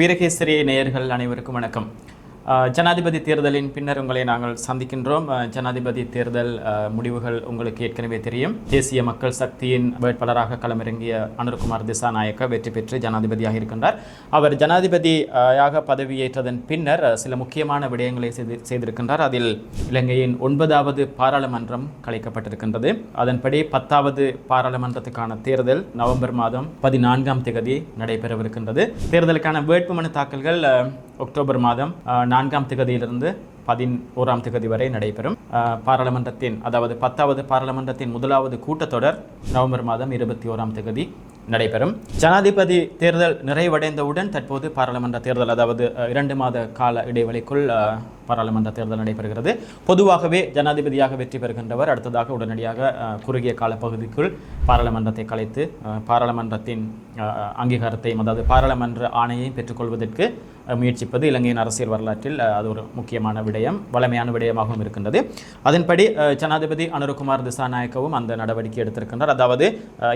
வீரகேசரி நேயர்கள் அனைவருக்கும் வணக்கம். ஜனாதிபதி தேர்தலின் பின்னர் உங்களை நாங்கள் சந்திக்கின்றோம். ஜனாதிபதி தேர்தல் முடிவுகள் உங்களுக்கு ஏற்கனவே தெரியும். தேசிய மக்கள் சக்தியின் வேட்பாளராக களமிறங்கிய அனுர்குமார் திசாநாயக்க வெற்றி பெற்று ஜனாதிபதியாக இருக்கின்றார். அவர் ஜனாதிபதியாக பதவியேற்றதன் பின்னர் சில முக்கியமான விடயங்களை செய்து செய்திருக்கின்றார். அதில் இலங்கையின் ஒன்பதாவது பாராளுமன்றம் கலைக்கப்பட்டிருக்கின்றது. அதன்படி பத்தாவது பாராளுமன்றத்துக்கான தேர்தல் நவம்பர் மாதம் பதினான்காம் தேதி நடைபெறவிருக்கின்றது. தேர்தலுக்கான வேட்புமனு தாக்கல்கள் அக்டோபர் மாதம் நான்காம் திகதியிலிருந்து பதினோராம் திகதி வரை நடைபெறும். பாராளுமன்றத்தின் அதாவது பத்தாவது பாராளுமன்றத்தின் முதலாவது கூட்டத்தொடர் நவம்பர் மாதம் இருபத்தி ஓராம் தேதி நடைபெறும். ஜனாதிபதி தேர்தல் நிறைவடைந்தவுடன் தற்போது பாராளுமன்ற தேர்தல் அதாவது இரண்டு மாத கால இடைவெளிக்குள் பாராளுமன்ற தேர்தல் நடைபெறுகிறது. பொதுவாகவே ஜனாதிபதியாக வெற்றி பெறுகின்றவர் அடுத்ததாக உடனடியாக குறுகிய கால பகுதிக்குள் பாராளுமன்றத்தை கலைத்து பாராளுமன்றத்தின் அங்கீகாரத்தையும் அதாவது பாராளுமன்ற ஆணையையும் பெற்றுக்கொள்வதற்கு முயற்சிப்பது இலங்கையின் அரசியல் வரலாற்றில் அது ஒரு முக்கியமான விடயம் வளமையான விடயமாகவும் இருக்கின்றது. அதன்படி ஜனாதிபதி அனுரகுமார் திசாநாயக்கவும் அந்த நடவடிக்கை எடுத்திருக்கின்றார். அதாவது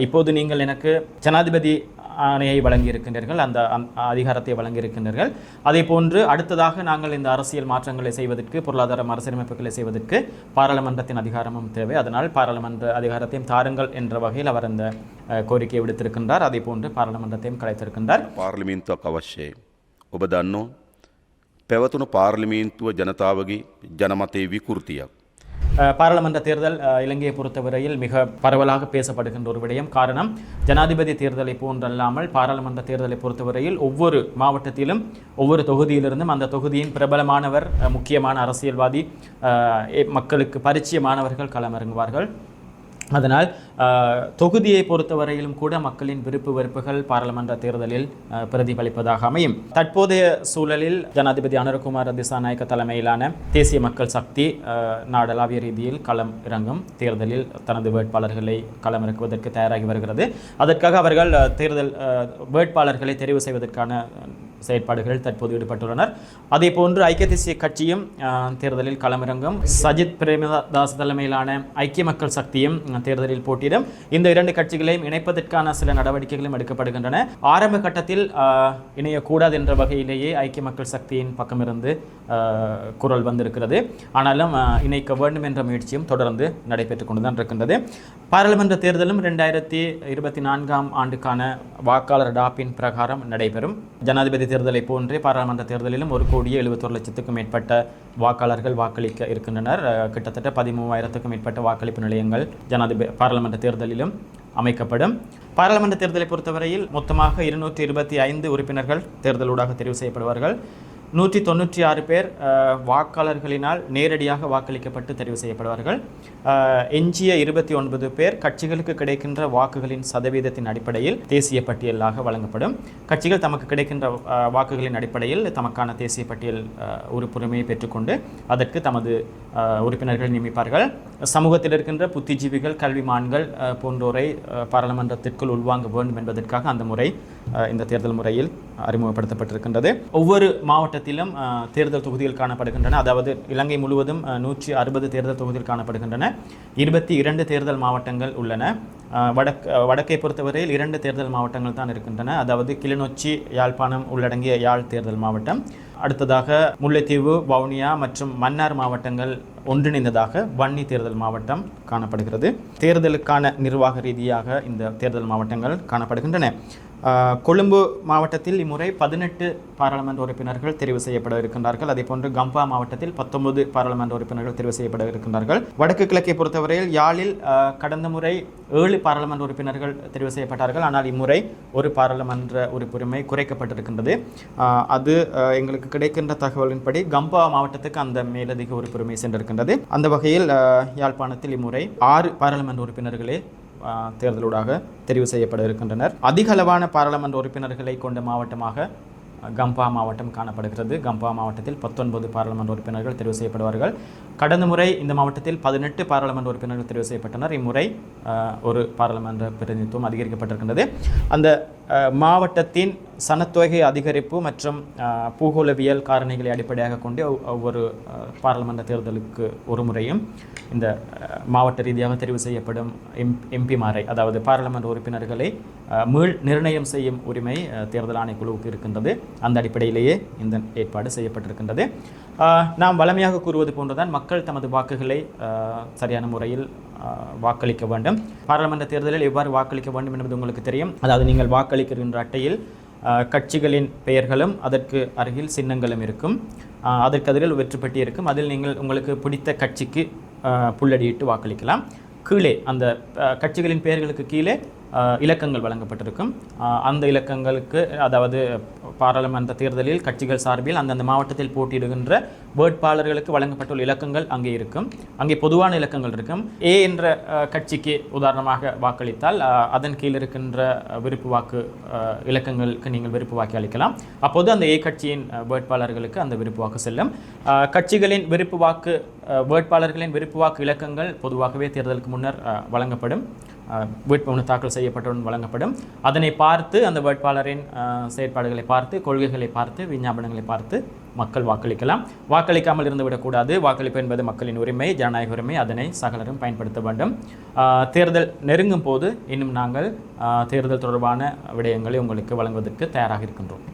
இப்போது நீங்கள் எனக்கு ஜனாதிபதி ஆணையை வழங்கியிருக்கின்றீர்கள் அந்த அந்த அதிகாரத்தை வழங்கியிருக்கின்றீர்கள் அதே போன்று அடுத்ததாக நாங்கள் இந்த அரசியல் மாற்றங்களை செய்வதற்கு பொருளாதார அரசியலமைப்புகளை செய்வதற்கு பாராளுமன்றத்தின் அதிகாரமும் தேவை அதனால் பாராளுமன்ற அதிகாரத்தையும் தாருங்கள் என்ற வகையில் அவர் அந்த அஹ், கோரிக்கையை விடுத்திருக்கின்றார் அதே போன்று பாராளுமன்றத்தையும் கலைத்திருக்கின்றார் පාර්ලිමේන්තුවක් අවශ්‍යයි. ඔබ දන්නෝ පැවතුණු පාර්ලිමේන්තුව ජනතාවගේ ජනමතය විකෘතියක්. பாராளுமன்ற தேர்தல் இலங்கையை பொறுத்தவரையில் மிக பரவலாக பேசப்படுகின்ற ஒரு விடயம். காரணம் ஜனாதிபதி தேர்தலை போன்றல்லாமல் பாராளுமன்ற தேர்தலை பொறுத்தவரையில் ஒவ்வொரு மாவட்டத்திலும் ஒவ்வொரு தொகுதியிலிருந்தும் அந்த தொகுதியின் பிரபலமானவர் முக்கியமான அரசியல்வாதி மக்களுக்கு பரிச்சயமானவர்கள் களமிறங்குவார்கள். அதனால் தொகுதியை பொறுத்தவரையிலும் கூட மக்களின் விருப்பு வெறுப்புகள் பாராளுமன்ற தேர்தலில் பிரதிபலிப்பதாக அமையும். தற்போதைய சூழலில் ஜனாதிபதி அனுரகுமார் திசாநாயக்க தலைமையிலான தேசிய மக்கள் சக்தி நாடளாவிய ரீதியில் களம் இறங்கும். தேர்தலில் தனது வேட்பாளர்களை களமிறக்குவதற்கு தயாராகி வருகிறது. அதற்காக அவர்கள் தேர்தல் வேட்பாளர்களை தெரிவு செய்வதற்கான செயற்பாடுகளில் தற்போது ஈடுபட்டுள்ளனர். அதே போன்று ஐக்கிய தேசிய கட்சியும் தேர்தலில் களமிறங்கும். சஜித் பிரேமதாஸ் தலைமையிலான ஐக்கிய மக்கள் சக்தியும் தேர்தலில் போட்டியிடும். இந்த இரண்டு கட்சிகளையும் இணைப்பதற்கான சில நடவடிக்கைகளும் எடுக்கப்படுகின்றன. ஆரம்ப கட்டத்தில் இணையக்கூடாது என்ற வகையிலேயே ஐக்கிய மக்கள் சக்தியின் பக்கமிருந்து குரல் வந்திருக்கிறது. ஆனாலும் இணைக்க வேண்டும் என்ற முயற்சியும் தொடர்ந்து நடைபெற்றுக் கொண்டுதான் இருக்கின்றது. பாராளுமன்ற தேர்தலும் ரெண்டாயிரத்தி இருபத்தி நான்காம் ஆண்டுக்கான வாக்காளர் டாப்பின் பிரகாரம் நடைபெறும். ஜனாதிபதி தேர்தலை போன்றே பாராளுமன்ற தேர்தலிலும் ஒரு கோடியே எழுபத்தொரு லட்சத்துக்கும் மேற்பட்ட வாக்காளர்கள் வாக்களிக்க இருக்கின்றனர். கிட்டத்தட்ட பதிமூவாயிரத்துக்கும் மேற்பட்ட வாக்களிப்பு நிலையங்கள் ஜனாதிபதி பாராளுமன்ற தேர்தலிலும் அமைக்கப்படும். பாராளுமன்ற தேர்தலை பொறுத்தவரையில் மொத்தமாக இருநூற்றி இருபத்தி ஐந்து உறுப்பினர்கள் தேர்தலூடாக தெரிவு செய்யப்படுவார்கள். நூற்றி தொண்ணூற்றி ஆறு பேர் வாக்காளர்களினால் நேரடியாக வாக்களிக்கப்பட்டு தெரிவு செய்யப்படுவார்கள். எஞ்சிய இருபத்தி ஒன்பது பேர் கட்சிகளுக்கு கிடைக்கின்ற வாக்குகளின் சதவீதத்தின் அடிப்படையில் தேசிய பட்டியலாக வழங்கப்படும். கட்சிகள் தமக்கு கிடைக்கின்ற வாக்குகளின் அடிப்படையில் தமக்கான தேசிய பட்டியல் உறுப்புரிமையை பெற்றுக்கொண்டு அதற்கு தமது உறுப்பினர்கள் நியமிப்பார்கள். சமூகத்தில் இருக்கின்ற புத்திஜீவிகள் கல்விமான்கள் போன்றோரை பாராளுமன்றத்திற்குள் உள்வாங்க வேண்டும் என்பதற்காக அந்த முறை இந்த தேர்தல் முறையில் அறிமுகப்படுத்தப்பட்டிருக்கின்றது. ஒவ்வொரு மாவட்டத்திலும் அஹ், தேர்தல் தொகுதிகள் காணப்படுகின்றன. அதாவது இலங்கை முழுவதும் நூற்றி அறுபது தேர்தல் தொகுதிகள் காணப்படுகின்றன. இருபத்தி இரண்டு தேர்தல் மாவட்டங்கள் உள்ளன. வடக்கு வடக் வடக்கை பொறுத்தவரையில் இரண்டு தேர்தல் மாவட்டங்கள் தான் இருக்கின்றன. அதாவது கிளிநொச்சி யாழ்ப்பாணம் உள்ளடங்கிய யாழ் தேர்தல் மாவட்டம். அடுத்ததாக முல்லைத்தீவு வவுனியா மற்றும் மன்னார் மாவட்டங்கள் ஒன்றிணைந்ததாக வன்னி தேர்தல் மாவட்டம் காணப்படுகிறது. தேர்தலுக்கான நிர்வாக ரீதியாக இந்த தேர்தல் மாவட்டங்கள் காணப்படுகின்றன. கொழும்பு மாவட்டத்தில் இம்முறை பதினெட்டு பாராளுமன்ற உறுப்பினர்கள் தெரிவு செய்யப்பட இருக்கின்றார்கள். அதே போன்று கம்பா மாவட்டத்தில் பத்தொன்பது பாராளுமன்ற உறுப்பினர்கள் தெரிவு செய்யப்பட இருக்கின்றார்கள். வடக்கு கிழக்கை பொறுத்தவரையில் யாழில் கடந்த முறை ஏழு பாராளுமன்ற உறுப்பினர்கள் தெரிவு செய்யப்பட்டார்கள். ஆனால் இம்முறை ஒரு பாராளுமன்ற உறுப்புரிமை குறைக்கப்பட்டிருக்கின்றது. அது எங்களுக்கு கிடைக்கின்ற தகவலின்படி கம்பா மாவட்டத்துக்கு அந்த மேலதிக உறுப்புரிமை சென்றிருக்கின்றது. அந்த வகையில் யாழ்ப்பாணத்தில் இம்முறை ஆறு பாராளுமன்ற உறுப்பினர்களே தேர்தலூடாக தெரிவு செய்யப்பட இருக்கின்றனர். அதிக அளவான பாராளுமன்ற உறுப்பினர்களை கொண்ட மாவட்டமாக கம்பா மாவட்டம் காணப்படுகிறது. கம்பா மாவட்டத்தில் பத்தொன்பது பாராளுமன்ற உறுப்பினர்கள் தெரிவு செய்யப்படுவார்கள். கடந்த முறை இந்த மாவட்டத்தில் பதினெட்டு பாராளுமன்ற உறுப்பினர்கள் தெரிவு செய்யப்பட்டனர். இம்முறை ஒரு பாராளுமன்ற பிரதிநிதித்துவம் அதிகரிக்கப்பட்டிருக்கின்றது. அந்த மாவட்டத்தின் சனத்தொகை அதிகரிப்பு மற்றும் பூகோளவியல் காரணிகளை அடிப்படையாக கொண்டு ஒவ்வொரு பாராளுமன்ற தேர்தலுக்கு ஒரு முறையும் இந்த மாவட்ட ரீதியாக தெரிவு செய்யப்படும் எம் எம்பிமாரை அதாவது பாராளுமன்ற உறுப்பினர்களை மீள் நிர்ணயம் செய்யும் உரிமை தேர்தல் ஆணைக்குழுவுக்கு இருக்கின்றது. அந்த அடிப்படையிலேயே இந்த ஏற்பாடு செய்யப்பட்டிருக்கின்றது. நாம் வளமையாக கூறுவது போன்றுதான் மக்கள் தமது வாக்குகளை சரியான முறையில் வாக்களிக்க வேண்டும். பாராளுமன்ற தேர்தலில் எவ்வாறு வாக்களிக்க வேண்டும் என்பது உங்களுக்கு தெரியும். அதாவது நீங்கள் வாக்களிக்கின்ற அட்டையில் கட்சிகளின் பெயர்களும் அதற்கு அருகில் சின்னங்களும் இருக்கும். அதற்கு அருகில் வெற்றி பெட்டி இருக்கும். அதில் நீங்கள் உங்களுக்கு பிடித்த கட்சிக்கு புள்ளடியிட்டு வாக்களிக்கலாம். கீழே அந்த கட்சிகளின் பெயர்களுக்கு கீழே இலக்கங்கள் வழங்கப்பட்டிருக்கும். அந்த இலக்கங்களுக்கு அதாவது பாராளுமன்ற தேர்தலில் கட்சிகள் சார்பில் அந்தந்த மாவட்டத்தில் போட்டியிடுகின்ற வேட்பாளர்களுக்கு வழங்கப்பட்டுள்ள இலக்கங்கள் அங்கே இருக்கும். அங்கே பொதுவான இலக்கங்கள் இருக்கும். ஏ என்ற கட்சிக்கு உதாரணமாக வாக்களித்தால் அதன் கீழ் இருக்கின்ற விருப்பு வாக்கு இலக்கங்களுக்கு நீங்கள் விருப்பு வாக்கு அளிக்கலாம். அப்போது அந்த ஏ கட்சியின் வேட்பாளர்களுக்கு அந்த விருப்பு வாக்கு செல்லும். கட்சிகளின் விருப்பு வாக்கு வேட்பாளர்களின் விருப்பு வாக்கு இலக்கங்கள் பொதுவாகவே தேர்தலுக்கு முன்னர் வழங்கப்படும். வேட்புமனு தாக்கல் செய்யப்பட்டவுடன் வழங்கப்படும். அதனை பார்த்து அந்த வேட்பாளரின் செயற்பாடுகளை பார்த்து கொள்கைகளை பார்த்து விஞ்ஞாபனங்களை பார்த்து மக்கள் வாக்களிக்கலாம். வாக்களிக்காமல் இருந்து விடக்கூடாது. வாக்களிப்பு என்பது மக்களின் உரிமை ஜனநாயக உரிமை. அதனை சகலரும் பயன்படுத்த வேண்டும். தேர்தல் நெருங்கும் போது இன்னும் நாங்கள் தேர்தல் தொடர்பான விடயங்களை உங்களுக்கு வழங்குவதற்கு தயாராக இருக்கின்றோம்.